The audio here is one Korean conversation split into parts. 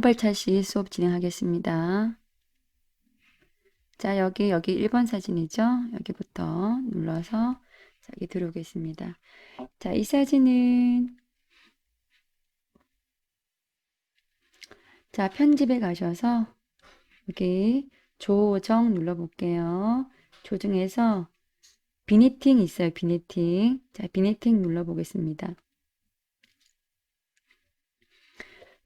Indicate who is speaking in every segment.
Speaker 1: 발차시 수업 진행하겠습니다. 자, 여기, 여기 1번 사진이죠? 여기부터 눌러서 자, 여기 들어오겠습니다. 자, 이 사진은 자, 편집에 가셔서 여기 조정 눌러볼게요. 조정에서 비니팅 있어요. 비니팅. 자, 비니팅 눌러보겠습니다.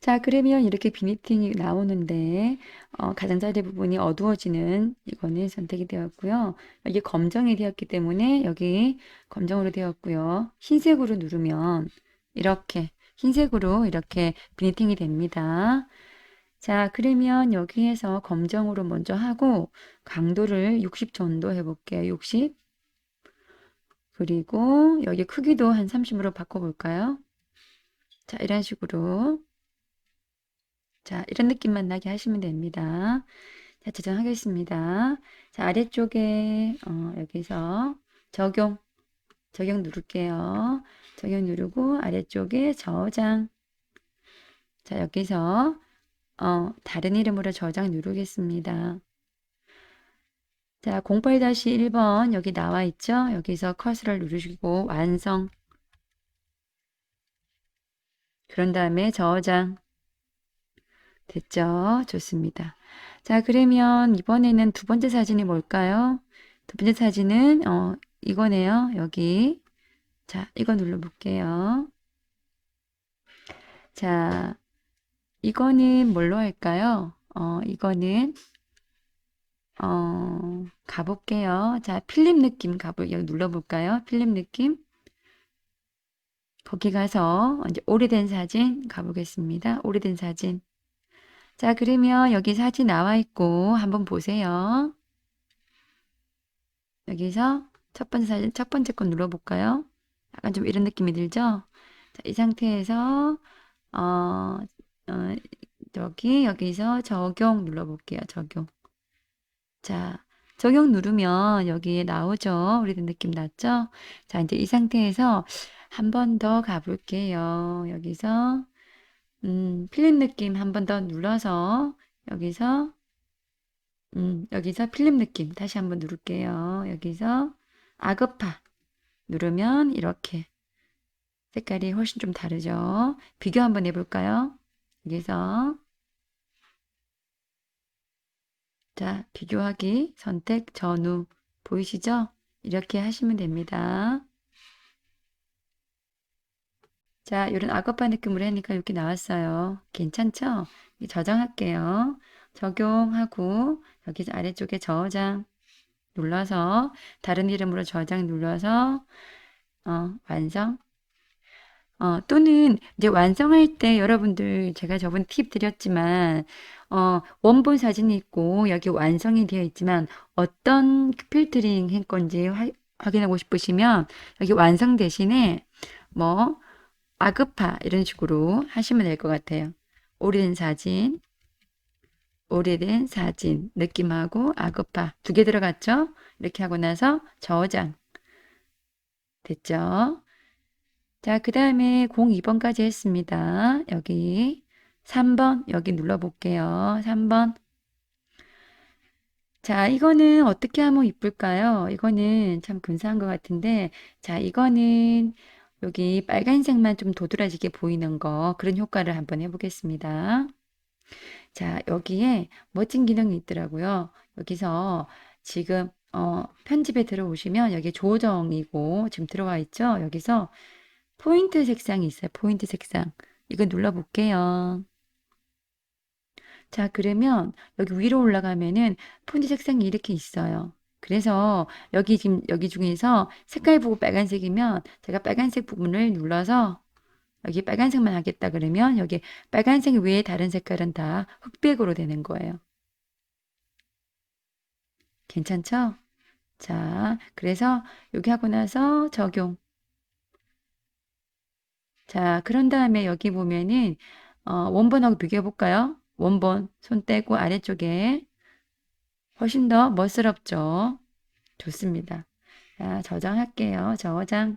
Speaker 1: 자, 그러면 이렇게 비니팅이 나오는데 어, 가장자리 부분이 어두워지는 이거는 선택이 되었고요. 여기 검정이 되었기 때문에 여기 검정으로 되었고요. 흰색으로 누르면 이렇게 흰색으로 이렇게 비니팅이 됩니다. 자, 그러면 여기에서 검정으로 먼저 하고 강도를 60 정도 해볼게요. 60. 그리고 여기 크기도 한 30으로 바꿔볼까요? 자, 이런 식으로 자, 이런 느낌만 나게 하시면 됩니다. 자, 저장하겠습니다. 자, 아래쪽에 어, 여기서 적용, 적용 누를게요. 적용 누르고 아래쪽에 저장. 자, 여기서 어, 다른 이름으로 저장 누르겠습니다. 자, 08-1번 여기 나와 있죠? 여기서 커서를 누르시고 완성. 그런 다음에 저장. 됐죠? 좋습니다. 자, 그러면 이번에는 두 번째 사진이 뭘까요? 두 번째 사진은 어, 이거네요. 여기. 자, 이거 눌러볼게요. 자, 이거는 뭘로 할까요? 어, 이거는 어, 가볼게요. 자, 필름 느낌 가볼, 여기 눌러볼까요? 필름 느낌. 거기 가서 이제 오래된 사진 가보겠습니다. 오래된 사진. 자, 그러면 여기 사진 나와 있고 한번 보세요. 여기서 첫 번째 사진, 첫 번째 건 눌러볼까요? 약간 좀 이런 느낌이 들죠? 자, 이 상태에서 어, 어, 여기 여기서 적용 눌러볼게요. 적용. 자, 적용 누르면 여기에 나오죠. 우리들 느낌 났죠? 자, 이제 이 상태에서 한 번 더 가볼게요. 여기서 음, 필름 느낌 한 번 더 눌러서 여기서 음, 여기서 필름 느낌 다시 한번 누를게요. 여기서 아급파 누르면 이렇게 색깔이 훨씬 좀 다르죠. 비교 한번 해볼까요? 여기서 자 비교하기 선택 전후 보이시죠? 이렇게 하시면 됩니다. 자, 이런 악어파 느낌으로 하니까 이렇게 나왔어요. 괜찮죠? 저장할게요. 적용하고 여기서 아래쪽에 저장 눌러서 다른 이름으로 저장 눌러서 어, 완성. 어, 또는 이제 완성할 때 여러분들 제가 저번 팁 드렸지만 어, 원본 사진이 있고 여기 완성이 되어 있지만 어떤 필터링 한 건지 화, 확인하고 싶으시면 여기 완성 대신에 뭐 아급파 이런 식으로 하시면 될 것 같아요. 오래된 사진, 오래된 사진 느낌하고 아급파 두 개 들어갔죠? 이렇게 하고 나서 저장 됐죠? 자, 그 다음에 02번까지 했습니다. 여기 3번 여기 눌러볼게요. 3번 자, 이거는 어떻게 하면 이쁠까요? 이거는 참 근사한 것 같은데 자, 이거는 여기 빨간색만 좀 도드라지게 보이는 거 그런 효과를 한번 해보겠습니다. 자, 여기에 멋진 기능이 있더라고요. 여기서 지금 어, 편집에 들어오시면 여기 조정이고 지금 들어와 있죠? 여기서 포인트 색상이 있어요. 포인트 색상. 이거 눌러볼게요. 자, 그러면 여기 위로 올라가면은 포인트 색상이 이렇게 있어요. 그래서 여기 지금 여기 중에서 색깔 보고 빨간색이면 제가 빨간색 부분을 눌러서 여기 빨간색만 하겠다 그러면 여기 빨간색 외에 다른 색깔은 다 흑백으로 되는 거예요. 괜찮죠? 자, 그래서 여기 하고 나서 적용. 자, 그런 다음에 여기 보면은 어, 원본하고 비교해 볼까요? 원본 손 떼고 아래쪽에 훨씬 더 멋스럽죠. 좋습니다. 자, 저장할게요. 저장.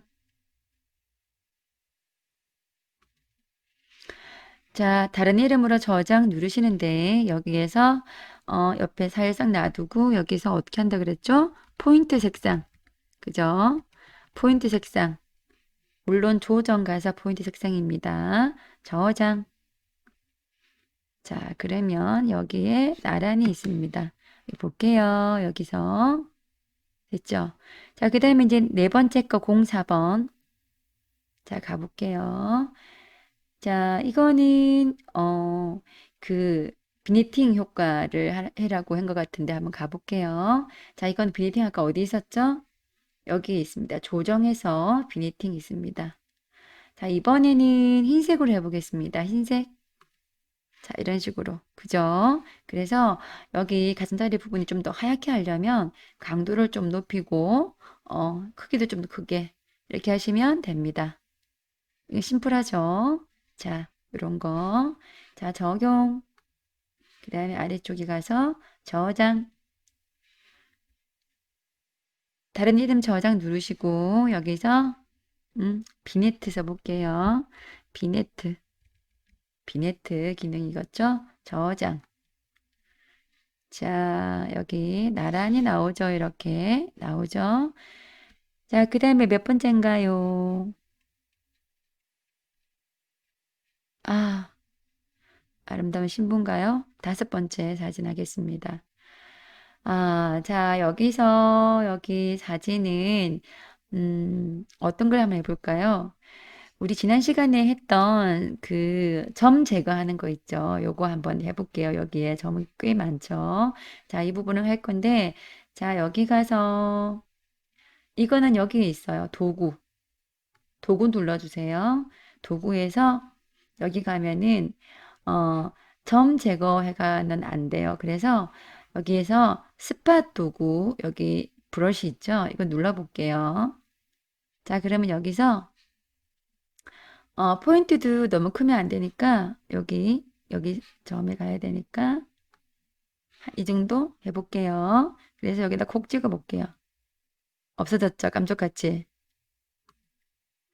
Speaker 1: 자, 다른 이름으로 저장 누르시는데 여기에서 어, 옆에 살짝 놔두고 여기서 어떻게 한다 그랬죠? 포인트 색상. 그죠? 포인트 색상. 물론 조정 가사 포인트 색상입니다. 저장. 자, 그러면 여기에 나란히 있습니다. 볼게요. 여기서. 됐죠? 자, 그 다음에 이제 네 번째 거 04번. 자, 가볼게요. 자, 이거는, 어, 그, 비니팅 효과를 하- 해라고 한 것 같은데 한번 가볼게요. 자, 이건 비니팅 아까 어디 있었죠? 여기 있습니다. 조정해서 비니팅 있습니다. 자, 이번에는 흰색으로 해보겠습니다. 흰색. 자, 이런 식으로. 그죠? 그래서 여기 가슴다리 부분이 좀 더 하얗게 하려면 강도를 좀 높이고, 어, 크기도 좀더 크게 이렇게 하시면 됩니다. 심플하죠? 자, 이런 거. 자, 적용. 그 다음에 아래쪽에 가서 저장. 다른 이름 저장 누르시고, 여기서, 음, 비네트 써볼게요. 비네트. 비네트 기능이겠죠? 저장. 자, 여기 나란히 나오죠? 이렇게 나오죠? 자, 그 다음에 몇 번째인가요? 아, 아름다운 신부인가요? 다섯 번째 사진 하겠습니다. 아, 자, 여기서 여기 사진은 음, 어떤 걸 한번 해볼까요? 우리 지난 시간에 했던 그 점 제거하는 거 있죠? 요거 한번 해볼게요. 여기에 점이 꽤 많죠? 자, 이 부분을 할 건데, 자, 여기 가서, 이거는 여기에 있어요. 도구. 도구 눌러주세요. 도구에서 여기 가면은, 어, 점 제거해가는 안 돼요. 그래서 여기에서 스팟 도구, 여기 브러쉬 있죠? 이거 눌러볼게요. 자, 그러면 여기서 어, 포인트도 너무 크면 안 되니까 여기 여기 점에 가야 되니까 이 정도 해볼게요. 그래서 여기다 콕 찍어 볼게요. 없어졌죠? 깜짝같이.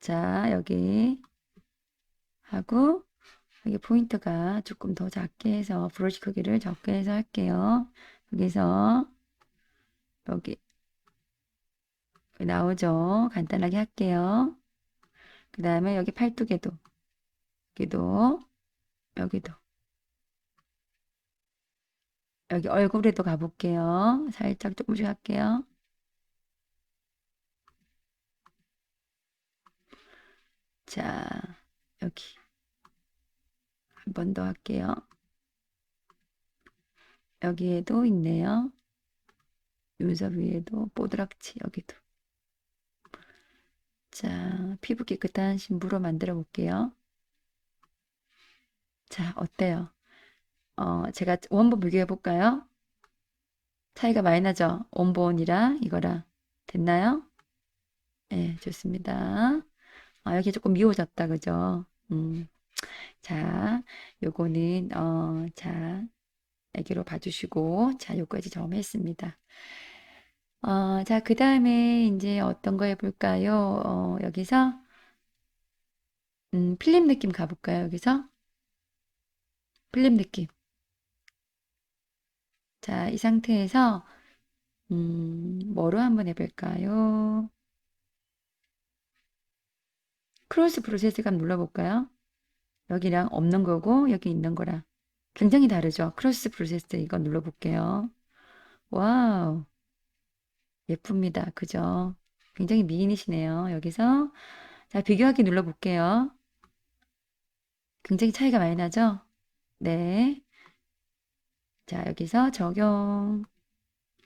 Speaker 1: 자, 여기 하고 여기 포인트가 조금 더 작게 해서 브러쉬 크기를 적게 해서 할게요. 여기서 여기 나오죠? 간단하게 할게요. 그 다음에 여기 팔뚝에도 여기도 여기도 여기 얼굴에도 가볼게요. 살짝 조금씩 할게요. 자, 여기 한 번 더 할게요. 여기에도 있네요. 눈썹 위에도 뽀드락치 여기도. 자, 피부 깨끗한 신부로 만들어 볼게요. 자, 어때요? 어, 제가 원본 비교해 볼까요? 차이가 많이 나죠? 원본이랑 이거랑. 됐나요? 네, 좋습니다. 아, 여기 조금 미워졌다, 그죠? 음. 자, 요거는, 어, 자, 애기로 봐주시고, 자, 요까지 점했습니다. 어, 자, 그 다음에 이제 어떤 거 해볼까요? 어, 여기서, 음, 필름 느낌 가볼까요? 여기서? 필름 느낌. 자, 이 상태에서, 음, 뭐로 한번 해볼까요? 크로스 프로세스 감 눌러볼까요? 여기랑 없는 거고, 여기 있는 거랑 굉장히 다르죠? 크로스 프로세스 이거 눌러볼게요. 와우. 예쁩니다. 그죠? 굉장히 미인이시네요. 여기서. 자, 비교하기 눌러볼게요. 굉장히 차이가 많이 나죠? 네. 자, 여기서 적용.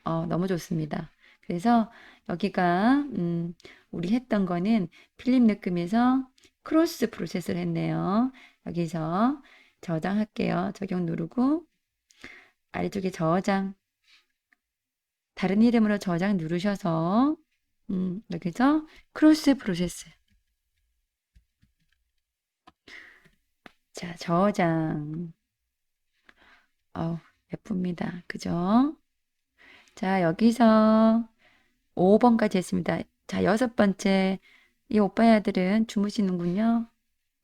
Speaker 1: 어, 너무 좋습니다. 그래서 여기가, 음, 우리 했던 거는 필름 느낌에서 크로스 프로세스를 했네요. 여기서 저장할게요. 적용 누르고, 아래쪽에 저장. 다른 이름으로 저장 누르셔서, 음, 여기서 크로스 프로세스. 자, 저장. 어우, 예쁩니다. 그죠? 자, 여기서 5번까지 했습니다. 자, 여섯 번째. 이 오빠의 아들은 주무시는군요.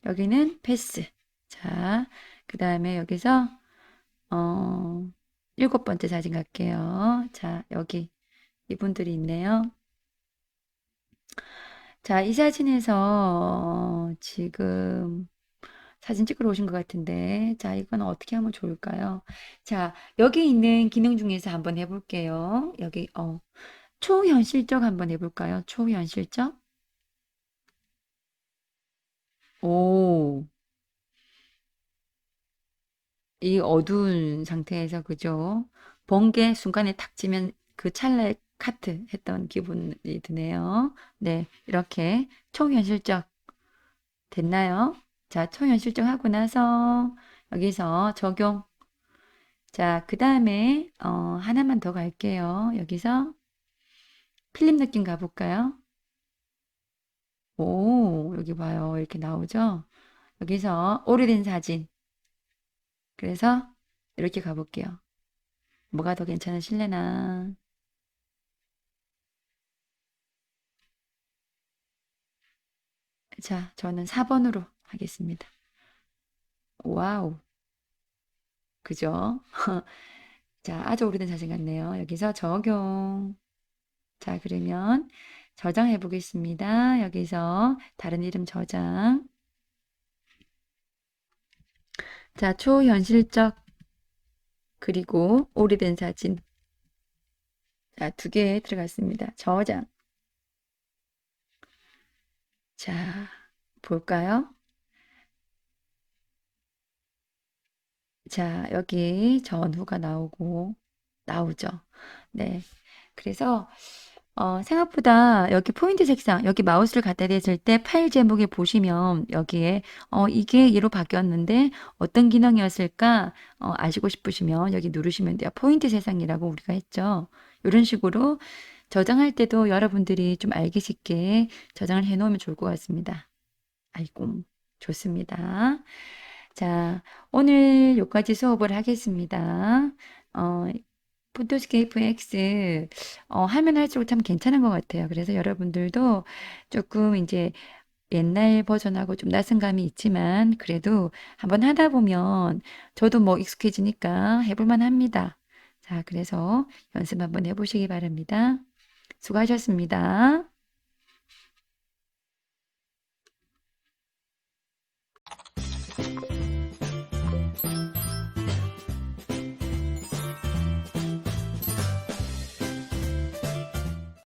Speaker 1: 여기는 패스. 자, 그 다음에 여기서, 어, 일곱 번째 사진 갈게요. 자, 여기 이분들이 있네요. 자, 이 사진에서 어, 지금 사진 찍으러 오신 것 같은데, 자, 이건 어떻게 하면 좋을까요? 자, 여기 있는 기능 중에서 한번 해볼게요. 여기, 어, 초현실적 한번 해볼까요? 초현실적? 오, 이 어두운 상태에서, 그죠? 번개 순간에 탁 지면 그 찰나에 카트 했던 기분이 드네요. 네, 이렇게 초현실적 됐나요? 자, 초현실적 하고 나서 여기서 적용. 자, 그 다음에 어, 하나만 더 갈게요. 여기서 필름 느낌 가볼까요? 오, 여기 봐요. 이렇게 나오죠? 여기서 오래된 사진. 그래서 이렇게 가볼게요. 뭐가 더 괜찮으실래나? 자, 저는 4번으로 하겠습니다. 와우, 그죠? 자, 아주 오래된 사진 같네요. 여기서 적용. 자, 그러면 저장해 보겠습니다. 여기서 다른 이름 저장. 자, 초현실적 그리고 오래된 사진. 자, 두 개 들어갔습니다. 저장. 자, 볼까요? 자, 여기 전후가 나오고 나오죠. 네. 그래서 어, 생각보다 여기 포인트 색상, 여기 마우스를 갖다 대실 때 파일 제목에 보시면 여기에 어, 이게 얘로 바뀌었는데 어떤 기능이었을까 어, 아시고 싶으시면 여기 누르시면 돼요. 포인트 색상이라고 우리가 했죠. 이런 식으로 저장할 때도 여러분들이 좀 알기 쉽게 저장을 해 놓으면 좋을 것 같습니다. 아이고, 좋습니다. 자, 오늘 여기까지 수업을 하겠습니다. 어, 포토스케이프 X 어, 하면 할수록 참 괜찮은 것 같아요. 그래서 여러분들도 조금 이제 옛날 버전하고 좀 낯선 감이 있지만 그래도 한번 하다 보면 저도 뭐 익숙해지니까 해볼만 합니다. 자, 그래서 연습 한번 해보시기 바랍니다. 수고하셨습니다.